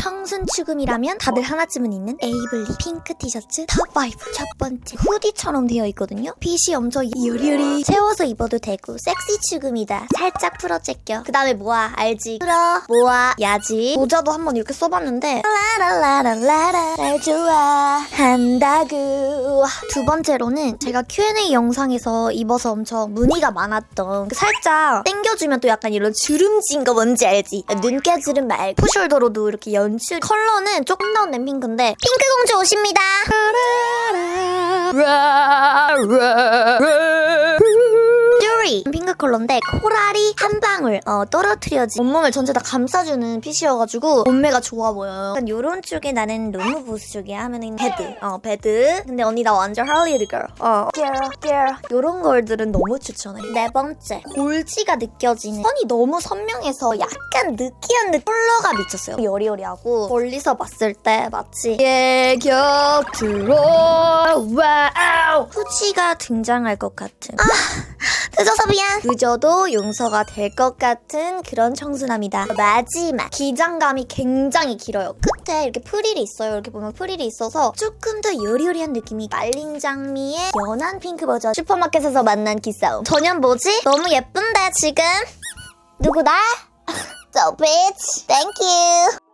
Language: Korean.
청순 추금이라면 다들 하나쯤은 있는 에이블리 핑크 티셔츠 탑5 첫 번째 후디처럼 되어 있거든요. 핏이 엄청 요리요리. 채워서 입어도 되고 섹시 추금이다. 살짝 풀어 제껴. 그 다음에 모아 알지? 풀어 모아 야지. 모자도 한번 이렇게 써봤는데. 라라라라라라. 날 좋아한다고 두 번째로는 제가 Q&A 영상에서 입어서 엄청 문의가 많았던 그 살짝 당겨주면 또 약간 이런 주름진 거 뭔지 알지? 눈가주름 말고. 푸숄더로도 이렇게 연출 컬러는 조금 나온 핑크인데 핑크 공주 오십니다 컬러인데 코랄이 한 방울 어, 떨어뜨려진 온몸을 전체 다 감싸주는 핏이어가지고 몸매가 좋아 보여요. 약간 요런 쪽에 나는 너무 보스 쪽이야 하면은 베드 어 베드. 근데 언니 나 완전 할리우드 걸 어, girl girl. 요런 걸들은 너무 추천해. 네 번째 골지가 느껴지는 선이 너무 선명해서 약간 느끼한 느 컬러가 미쳤어요. 여리여리하고 멀리서 봤을 때 마치 예 곁으로 와우. 후지가 등장할 것 같은. 아 늦어서 미안. 늦어도 용서가 될 것 같은 그런 청순함이다. 마지막. 기장감이 굉장히 길어요. 끝에 이렇게 프릴이 있어요. 이렇게 보면 프릴이 있어서 조금 더 요리요리한 느낌이 말린 장미의 연한 핑크 버전. 슈퍼마켓에서 만난 기싸움. 전혀 뭐지? 너무 예쁜데 지금? 누구다? Bitch. Thank you.